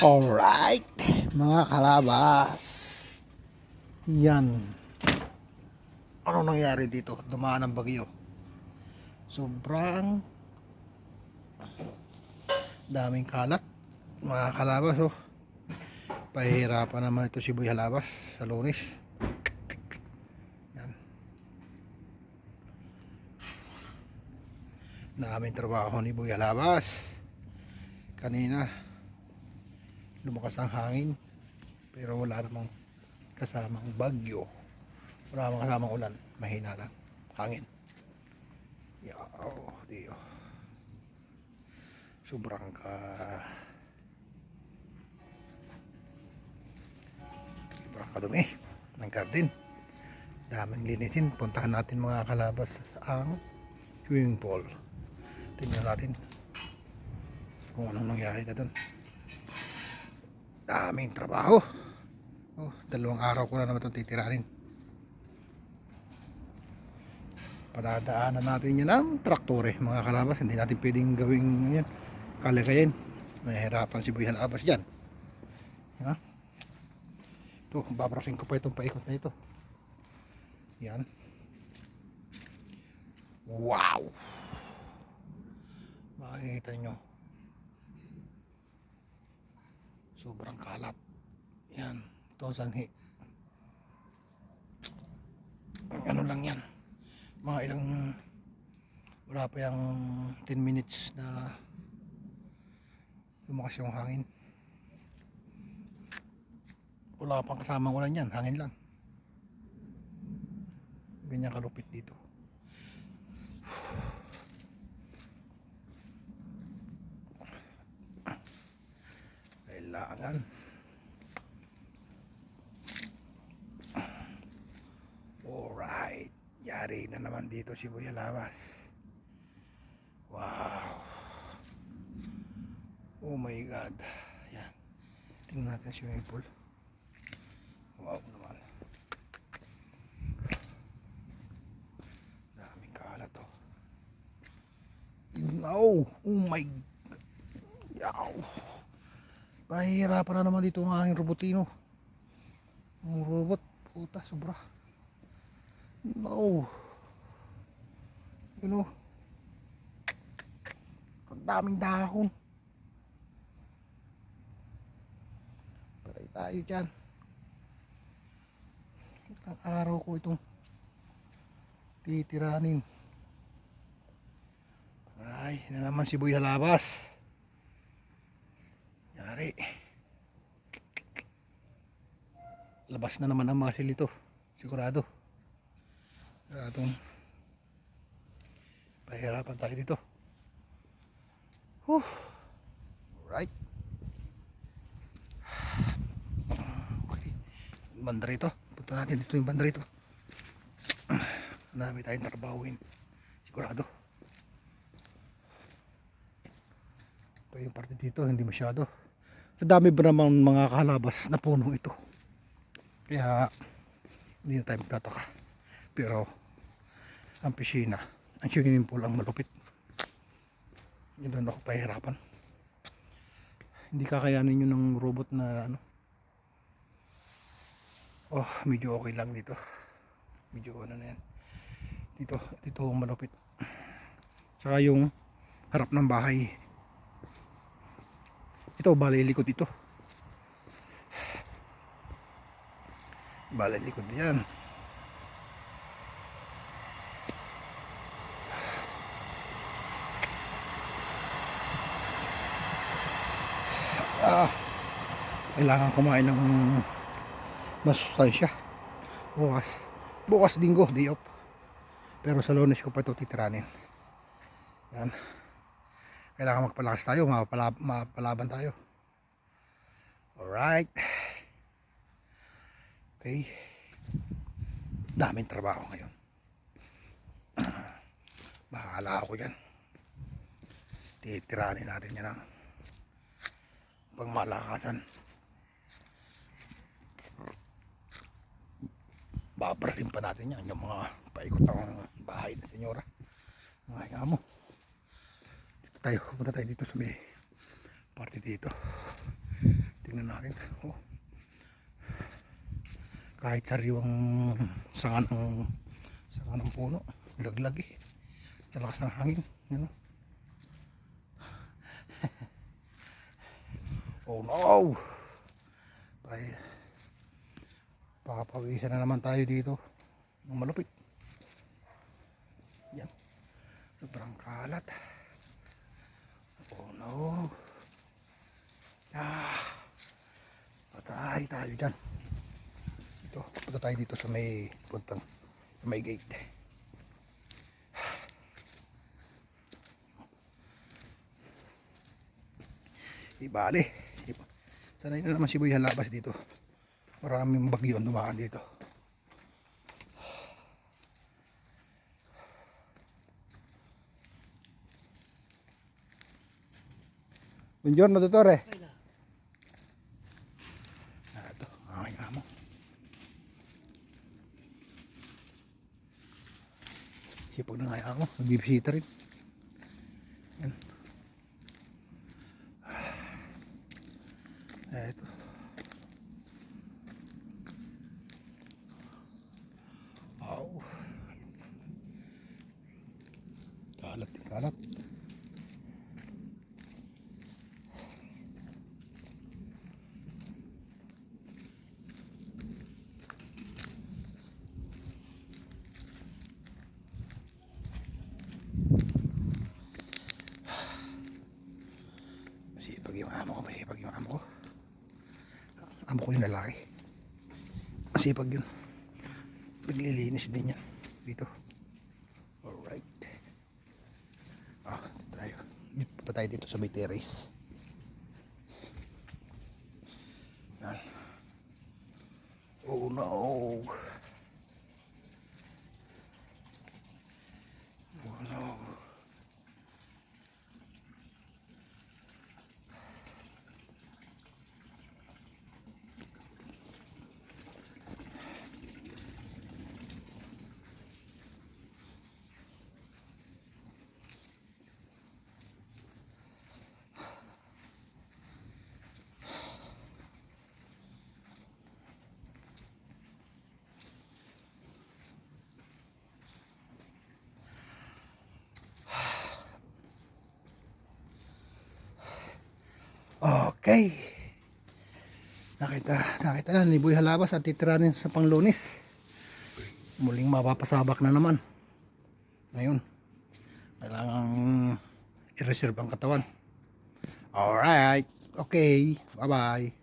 Alright, mga kalabas. Yan. Ano nangyari dito? Dumaan ang bagyo. Sobrang daming kalat. Mga kalabas, oh. Pahihirapan naman ito si Boy Halabas sa lunis. Yan. Daming trabaho ni Boy Halabas. Kanina, lumakas ang hangin pero wala namang kasamang bagyo. Wala namang kasamang ulan. Mahina lang. Hangin. Yaw diyo. Sobrang ka. Sobrang kadumi ng garden daming linisin. Puntahan natin mga kalabas ang swimming pool. Tingnan natin kung anong nangyari na doon daming trabaho. Oh, dalawang araw ko na naman itong titiranin padadaanan natin yan ng traktore mga kalabas. Hindi natin pwedeng gawing yan kalagayin nahihirapan si Buy Halabas dyan. Ha? ito babrasin ko pa itong paikot na ito. Yan. Wow! Makikita nyo sobrang kalat. Yan ito ang sanhi ano lang yan? Mga ilang wala pa yung 10 minutes na lumakas yung hangin. Wala pang kasamang ulan yan hangin lang. Ganyan kalupit dito kailangan. Alright. Yari na naman dito si Buya Labas wow. Oh my god. Yan. Tingnan natin si pool wow naman. Daming kalat to no oh my Yaw. Pahihirapan na naman dito ang aking robotino. Ang robot, puta, sobra. No. You know. Ang daming dahon. Patay tayo dyan. Ilang araw ko itong titiranin. Ay, na naman si Boy Halabas. Yari. Labas na naman ang mga silito. Sigurado. Siguradong pahirapan tayo dito. Whew. Alright. Okay. Banda rito. Punta natin dito yung banda rito. Marami tayong trabahuin. Sigurado. Ito yung parte dito, hindi masyado. Sa dami ba naman mga kalabas na puno ito. Kaya hindi na tayo magtataka. Pero ang piscina, ang swimming pool ang malupit. Yun doon ako pahirapan. Hindi kakayanin yun ng robot na ano. Oh, medyo okay lang dito. Medyo ano na yan. Dito, dito malupit. Saka yung harap ng bahay ito, balay likod ito. Balay likod yan. Ah, kailangan kumain ng masustansya. Bukas. Bukas linggo, day off. Pero sa lunes ko pa ito titiranin. Yan kailangan magpalakas tayo, mapalab mapalaban tayo. Alright. Okay. Daming trabaho ngayon. Bahala ako dyan. Titiranin natin yan ang pangmalakasan. Babarating pa natin yan yung mga paikot ang bahay ng senyora. Mga amo tayo, pumunta tayo dito sa may parte dito tingnan natin. Oh. Kahit sariwang sanga ng sanga ng puno, laglag eh. Sa ng hangin. Yan oh. oh no! Ay, papawisan na naman tayo dito ng malupit. Yan. Sobrang kalat. Oh no. Ah. Patay tayo dyan. Ito, punta tayo dito sa may puntang may gate. Ibali. Sanay na naman si Boy Halabas dito. Maraming bagyo ang dumaan dito. Buongiorno, dottore. Ah, ito, aking amo. Sipag na yung amo, nagbibisita rin. Yan. Ah, ito. Aw. Kalat kalat. Masipag yung amo ko, masipag yung amo ko. Amo ko yung lalaki. Masipag yun. Naglilinis din yan. Dito. Alright. Ah, dito tayo. Punta tayo dito sa may terrace. Yan. Oh no. Okay. Nakita, nakita na ni Boy Halabas at titiranin sa panglunis. Muling mapapasabak na naman. Ngayon, kailangan i-reserve ang katawan. Alright. Okay. Bye-bye.